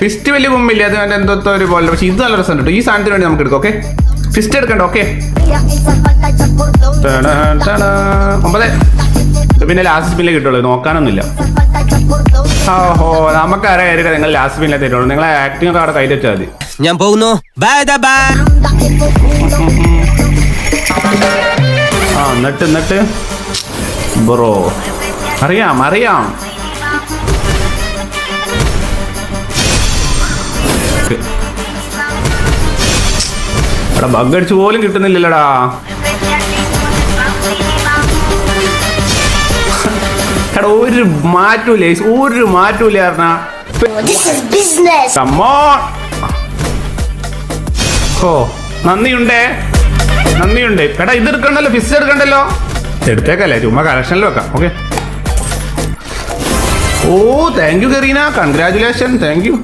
Fist വലിയ കുമ്പില്ല അത് അതിന്റെ എന്തോ ഒരു പോലെ. പക്ഷെ ഇത് നല്ല രസം കേട്ടോ. ഈ സാധനത്തിന് വേണ്ടി നമുക്ക് എടുക്കാം ഓക്കെ? ഫിസ്റ്റ് എടുക്കണ്ട ഓക്കെ? ഒമ്പത്. പിന്നെ ലാസ്റ്റ് പിന്നെ കിട്ടുള്ളൂ നോക്കാനൊന്നുമില്ല. ഓഹോ നമുക്കറിയാം കാര്യമില്ല നിങ്ങൾ ലാസ്റ്റ് സ്പിന്നിലെ തരുള്ളൂ നിങ്ങളെ ആക്ടിംഗ് ഒക്കെ അവിടെ വെച്ചാൽ മതി. ഞാൻ പോകുന്നു. ബൈ ബൈ ആ എന്നിട്ട് എന്നിട്ട്. ബ്രോ അറിയാം അറിയാം. എടാ ബഗ് അടിച്ച് പോലും കിട്ടുന്നില്ലല്ലോടാ. എടാ ഒരു മാറ്റൂല ഒരു മാറ്റൂല ഓ നന്ദിയുണ്ടേ? നന്ദിയുണ്ട്. എടാ ഇത് എടുക്കണ്ടല്ലോ ഫിസ് എടുക്കണ്ടല്ലോ. എടുത്തേക്കല്ലേ ചുമ്മാ കളക്ഷനിൽ വെക്കാം okay oh thank you Kareena. Congratulation thank you